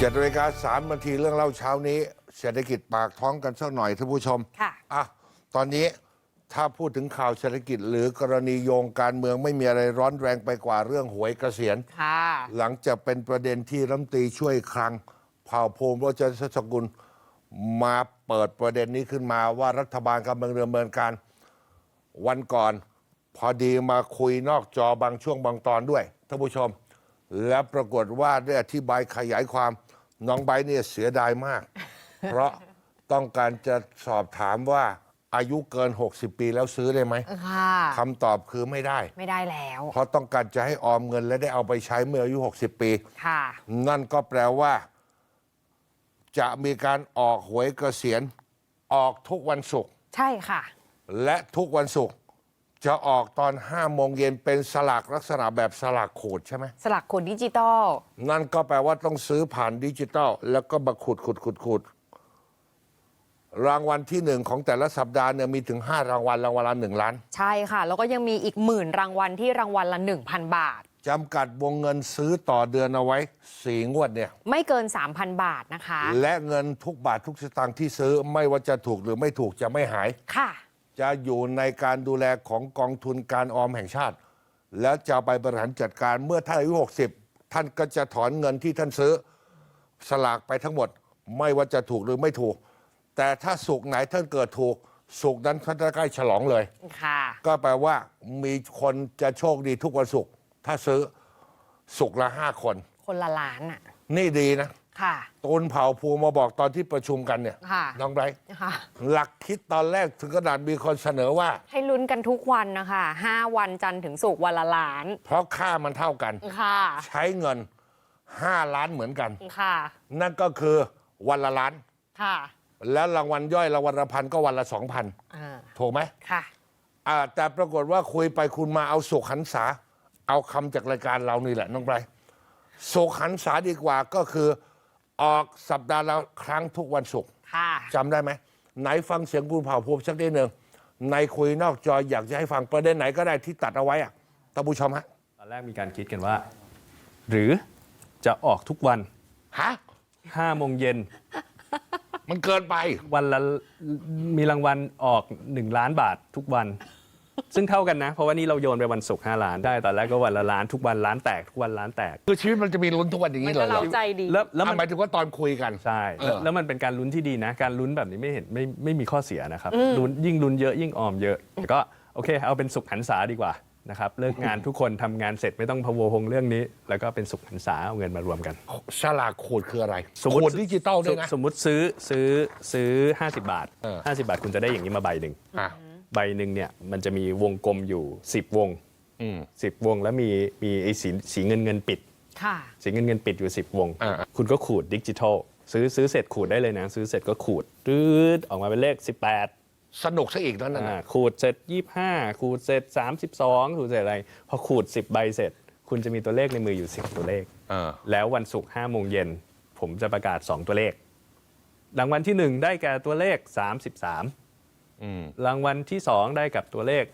เจ็ดนาฬิกาสามนาทีเรื่องเล่าเช้านี้ เศรษฐกิจปากท้องกันสักหน่อยท่านผู้ชมค่ะอะตอนนี้ถ้าพูดถึงข่าวเศรษฐกิจหรือกรณีโยงการเมืองไม่มีอะไรร้อนแรงไปกว่าเรื่องหวยเกษียณค่ะ หลังจากเป็นประเด็นที่รัฐมนตรีช่วยคลังเผ่าภูมิโรจนสกุล มาเปิดประเด็นนี้ขึ้นมาว่ารัฐบาลกำลังดำเนินการ วันก่อน พอดีมาคุยนอกจอบางช่วงบางตอนด้วยท่านผู้ชม และปรากฏว่าได้อธิบายขยายความ น้องไบร์ทเนี่ยเสียดายมาก เพราะต้องการจะสอบถามว่าอายุเกิน 60 ปีแล้วซื้อได้ไหมค่ะ คำตอบคือไม่ได้ ไม่ได้แล้ว เพราะต้องการจะให้ออมเงินและได้เอาไปใช้เมื่ออายุ 60 ปี ค่ะ นั่นก็แปลว่า จะมีการออกหวยเกษียณออกทุกวันศุกร์ใช่ค่ะ และทุกวันศุกร์ จะออกตอน5โมงเย็นเป็นสลากลักษณะแบบสลากขูดใช่ไหมสลักคนดิจิตอล นั่นก็แปลว่าต้องซื้อผ่านดิจิตอลแล้วก็มาขุดขุดขุดขุดรางวัลที่หนึ่งของแต่ละสัปดาห์เนี่ยมีถึง 5 รางวัลรางวัลละหนึ่งล้านใช่ค่ะ แล้วก็ยังมีอีกหมื่นรางวัลที่รางวัลละ 1,000 บาท จำกัดวงเงินซื้อต่อเดือนเอาไว้สี่งวดเนี่ย ไม่เกิน 3,000 บาทนะคะ และเงินทุกบาททุกสตางค์ที่ซื้อไม่ว่าจะถูกหรือไม่ถูกจะไม่หาย ค่ะ จะอยู่ในการดูแลของกองทุนการออมแห่งชาติ แล้วจะเอาไปบริหารจัดการเมื่อท่านอายุ 60 ท่านก็จะถอนเงินที่ท่านซื้อสลากไปทั้งหมด ไม่ว่าจะถูกหรือไม่ถูก แต่ถ้าสุกร์ไหนท่านเกิดถูก สุกร์นั้นท่านจะใกล้ฉลองเลย ค่ะ ก็แปลว่ามีคนจะโชคดีทุกวันศุกร์ถ้าซื้อ สุกร์ละห้าคน คนละล้านอะ นี่ดีนะ ค่ะ ตูนเผ่าภูมิมาบอกตอนที่ประชุมกันเนี่ยค่ะ น้องไบรท์ค่ะ หลักคิดตอนแรกถึงขนาดมีคนเสนอว่า ให้ลุ้นกันทุกวันนะคะ5วันจันทร์ถึงศุกร์วันละล้าน เพราะค่ามันเท่ากัน ค่ะ ใช้เงิน 5 ล้านเหมือนกัน ค่ะ นั่นก็คือวันละล้าน ค่ะแล้วรางวัลย่อยรางวัลละพันก็วันละสองพันอ่าถูกไหมค่ะ อ่าแต่ปรากฏว่าคุยไปคุณมาเอาสุขหันษา เอาคำจากรายการเรานี่แหละน้องไบรท์สุขหันษาดีกว่าก็คือ ออกสัปดาห์ละครั้งทุกวันศุกร์ค่ะจำได้ไหม ไหนฟังเสียงคุณเผ่าภูมิสักนิดหนึ่งในคุยนอกจออยากจะให้ฟังประเด็นไหนก็ได้ที่ตัดเอาไว้อะท่านผู้ชมฮะตอนแรกมีการคิดกันว่า หรือจะออกทุกวันฮะ5โมงเย็นมันเกินไป วันละมีรางวัลออก 1 ล้านบาททุกวัน ซึ่งเท่ากันนะ เพราะว่านี่เราโยนไปวันศุกร์5ล้านได้ตอนแรกก็วันละล้านทุกวันล้านแตกทุกวันล้านแตก คือชีวิตมันจะมีลุ้นทุกวันอย่างมันนี้เลก็ยเหรเราอใจดี แล้วแล้วอะมันหมายถึงว่าตอนคุยกัน ใช่เออแล้วแล้วมันเป็นการลุ้นที่ดีนะ การลุ้นแบบนี้ไม่เห็นไม่ไม่มีข้อเสียนะครับลุ้นยิ่งลุ้นเยอะยิ่งออมเยอะแต่ก็โอเค เอาเป็นสุขหันษาดีกว่านะครับเลิกงานทุกคนทำงานเสร็จไม่ต้องพะวงเรื่องนี้ แล้วก็เป็นสุขหันษาเอาเงินมารวมกันสลากขูดคืออะไรสมมุติขูดดิจิตอลด้วยนะ สมมุติซื้อซื้อซื้อ 50 บาท เออ 50 บาทคุณจะได้อย่างนี้มาใบหนึ่งอะ ใบหนึ่งเนี่ยมันจะมีวงกลมอยู่ 10 วงอืม10วงแล้วมีมีไอ้สีสีเงินเงินปิดค่ะสีเงินเงินปิดอยู่ 10 วงอ่าคุณก็ขูดดิจิทัลซื้อซื้อเสร็จขูดได้เลยนะ ซื้อเสร็จก็ขูดตืดออกมาเป็นเลข 18 สนุกซะอีกนั่นอ่าน่ะขูดเสร็จ 25 ขูดเสร็จ 32 ขูดเสร็จอะไร พอขูด 10 ใบเสร็จ คุณจะมีตัวเลขในมืออยู่ 10 ตัวเลขเออแล้ววันศุกร์5โมงเย็นผมจะประกาศ 2 ตัวเลขรางวัลที่ 1 ได้แก่ตัวเลข 33อืม รางวัลที่ 2 ได้กับตัวเลข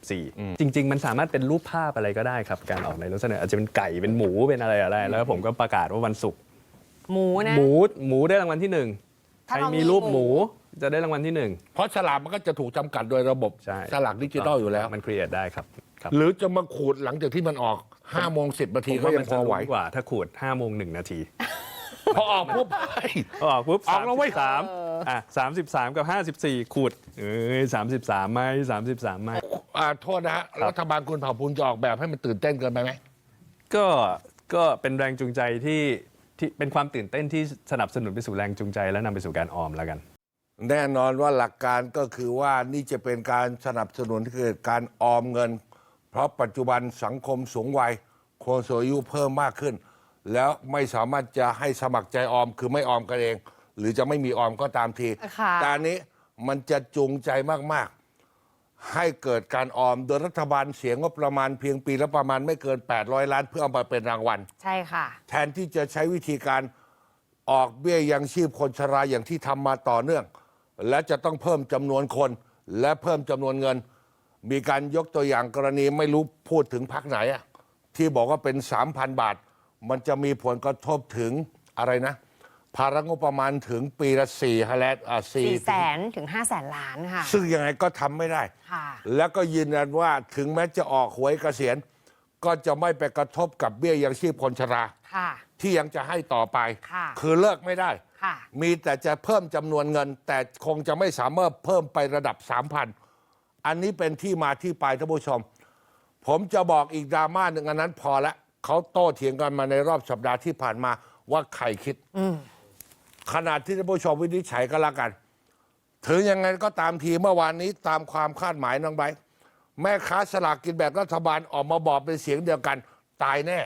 54 จริง ๆ มันสามารถเป็นรูปภาพอะไรก็ได้ครับ การออกในลักษณะอาจจะเป็นไก่เป็นหมูเป็นอะไรอะไร แล้วผมก็ประกาศว่าวันศุกร์หมูนะ หมูหมูได้รางวัลที่หนึ่งใคถ้ารเรามีมีรูปหหมู มูจะได้รางวัลที่หนึ่งเพราะฉลากมันก็จะถูกจำกัดโดยระบบใช่สลากดิจิตอลอยู่แล้ว มันครีเอทได้ครับครับหรือจะมาขูดหลังจากที่มันออก5โมง10นาทีก็ยังพอไหวผมว่ามันจะรู้กว่าถ้าขูด5โมง1นาทีพอออกปุ๊บเฮ้ยพอออกปุ๊บออกแล้วเว้ย สาม อะสามสิบสามกับห้าสิบสี่ขูดเอ้ยสามสิบสามไหมสามสิบสามไหม อ่าโทษนะฮะรัฐบาลคุณเผ่าภูมิจะออกแบบให้มันตื่นเต้นเกินไปไหม ก็ก็เป็นแรงจูงใจที่ที่เป็นความตื่นเต้นที่สนับสนุนไปสู่แรงจูงใจและนำไปสู่การออมแล้วกัน แน่นอนว่าหลักการก็คือว่านี่จะเป็นการสนับสนุนให้เกิดการออมเงิน เพราะปัจจุบันสังคมสูงวัยคนสูงอายุเพิ่มมากขึ้น แล้วไม่สามารถจะให้สมัครใจออมคือไม่ออมกันเอง หรือจะไม่มีออมก็ตามทีค่ะ แต่อันนี้มันจะจูงใจมากๆ ให้เกิดการออมโดยรัฐบาลเสียงงบประมาณเพียงปีละประมาณไม่เกิน 800 ล้านเพื่อเอามาเป็นรางวัล ใช่ค่ะ แทนที่จะใช้วิธีการออกเบี้ยยังชีพคนชราอย่างที่ทำมาต่อเนื่อง และจะต้องเพิ่มจำนวนคนและเพิ่มจำนวนเงิน มีการยกตัวอย่างกรณีไม่รู้พูดถึงพักไหนอะที่บอกว่าเป็น 3,000 บาท มันจะมีผลกระทบถึงอะไรนะ ภาระงบประมาณถึงปีละสี่ฮะแล้วอ่าสี่4แสนถึง 5 แสนล้านค่ะ ซึ่งยังไงก็ทำไม่ได้ ค่ะ แล้วก็ยืนยันว่าถึงแม้จะออกหวยเกษียณ ก็จะไม่ไปกระทบกับเบี้ยยังชีพคนชรา ค่ะ ที่ยังจะให้ต่อไปค่ะคือเลิกไม่ได้ ค่ะ มีแต่จะเพิ่มจำนวนเงิน แต่คงจะไม่สามารถเพิ่มไประดับ 3,000 อันนี้เป็นที่มาที่ไปท่านผู้ชม ผมจะบอกอีกดราม่าหนึ่งอันนั้นพอละเขาโต้เถียงกันมาในรอบสัปดาห์ที่ผ่านมาว่าใครคิด ขนาดที่ท่านผู้ชมวินิจฉัยก็แล้วกัน ถึงยังไงก็ตามทีเมื่อวานนี้ตามความคาดหมายน้องไบแม่ค้าสลากกินแบบรัฐบาลออกมาบอกเป็นเสียงเดียวกัน ตายแน่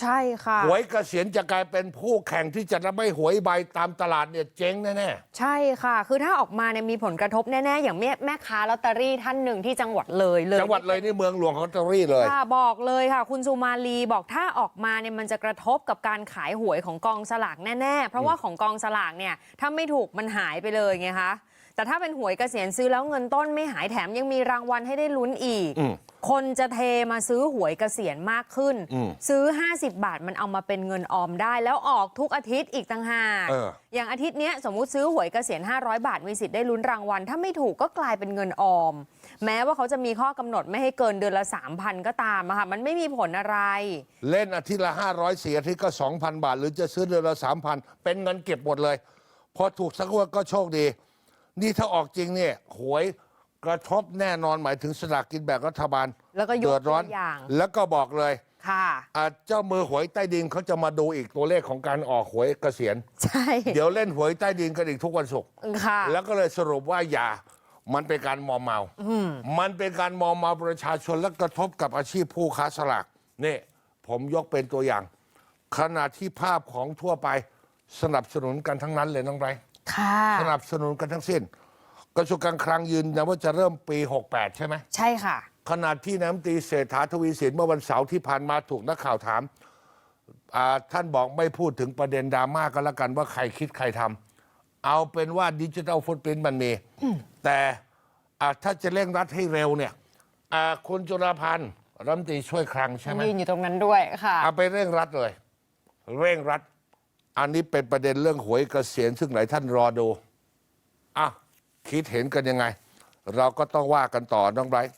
ใช่ค่ะ หวยเกษียณจะกลายเป็นผู้แข่งที่จะรับไม่หวยใบตามตลาดเนี่ยเจ๊งแน่ใช่ค่ะ คือถ้าออกมาเนี่ยมีผลกระทบแน่ ๆ อย่างแม่แม่ค้าลอตเตอรี่ท่านหนึ่งที่จังหวัดเลยเลยๆจังหวัดเลยนี่เมืองหลวงของลอตเตอรี่เลยค่ะบอกเลยค่ะ คุณสุมาลีบอกถ้าออกมาเนี่ยมันจะกระทบกับการขายหวยของกองสลากแน่ ๆ เพราะว่าของกองสลากเนี่ยถ้าไม่ถูกมันหายไปเลยไงคะ แต่ถ้าเป็นหวยเกษียณซื้อแล้วเงินต้นไม่หายแถมยังมีรางวัลให้ได้ลุ้นอีก อืม คนจะเทมาซื้อหวยเกษียณมากขึ้น อืมซื้อ 50 บาทมันเอามาเป็นเงินออมได้ แล้วออกทุกอาทิตย์อีกต่างหากเออ อย่างอาทิตย์เนี้ยสมมุติซื้อหวยเกษียณ500 บาทมีสิทธิ์ได้ลุ้นรางวัล ถ้าไม่ถูกก็กลายเป็นเงินออม แม้ว่าเขาจะมีข้อกำหนดไม่ให้เกินเดือนละ 3,000 ก็ตามอะค่ะมันไม่มีผลอะไร เล่นอาทิตย์ละห้าร้อยสี่อาทิตย์ก็สองพันบาท หรือจะซื้อเดือนละสามพันเป็นเงินเก็บหมดเลย พอถูกสักงวดก็โชคดี นี่ถ้าออกจริงเนี่ยหวยกระทบแน่นอนหมายถึงสลากกินแบ่งรัฐบาลแล้วก็ยกเดือดร้อน ตัวอย่าง แล้วก็บอกเลยค่ะ อ่าเจ้ามือหวยใต้ดินเขาจะมาดูอีกตัวเลขของการออกหวยเกษียณ ใช่เดี๋ยวเล่นหวยใต้ดินกันอีกทุกวันศุกร์ ค่ะ แล้วก็เลยสรุปว่าอย่า มันเป็นการมอมเมา มันเป็นการมอมเมาประชาชนและกระทบกับอาชีพผู้ค้าสลากนี่ผมยกเป็นตัวอย่าง ขณะที่ภาพของทั่วไปสนับสนุนกันทั้งนั้นเลยน้องไรค่ะ สนับสนุนกันทั้งสิ้น กระทรวงการคลังยืนนะว่าจะเริ่มปี 68 ใช่ไหมใช่ค่ะขณะที่น้ำตรีเศรษฐาทวีสินเมื่อวันเสาร์ที่ผ่านมาถูกนักข่าวถามอ่าท่านบอกไม่พูดถึงประเด็นดราม่าก็แล้วกันว่าใครคิดใครทำเอาเป็นว่าดิจิทัลฟุตปรินมันมี แต่อ่าถ้าจะเร่งรัดให้เร็วเนี่ยอ่าคุณจุลพันธ์รัฐมนตรีช่วยคลังใช่ไหมยืนอยู่ตรงนั้นด้วยค่ะเอาไปเร่งรัดเลย เร่งรัด อันนี้เป็นประเด็นเรื่องหวยเกษียณซึ่งหลายท่านรอดูอะคิดเห็นกันยังไง เราก็ต้องว่ากันต่อน้องไบรท์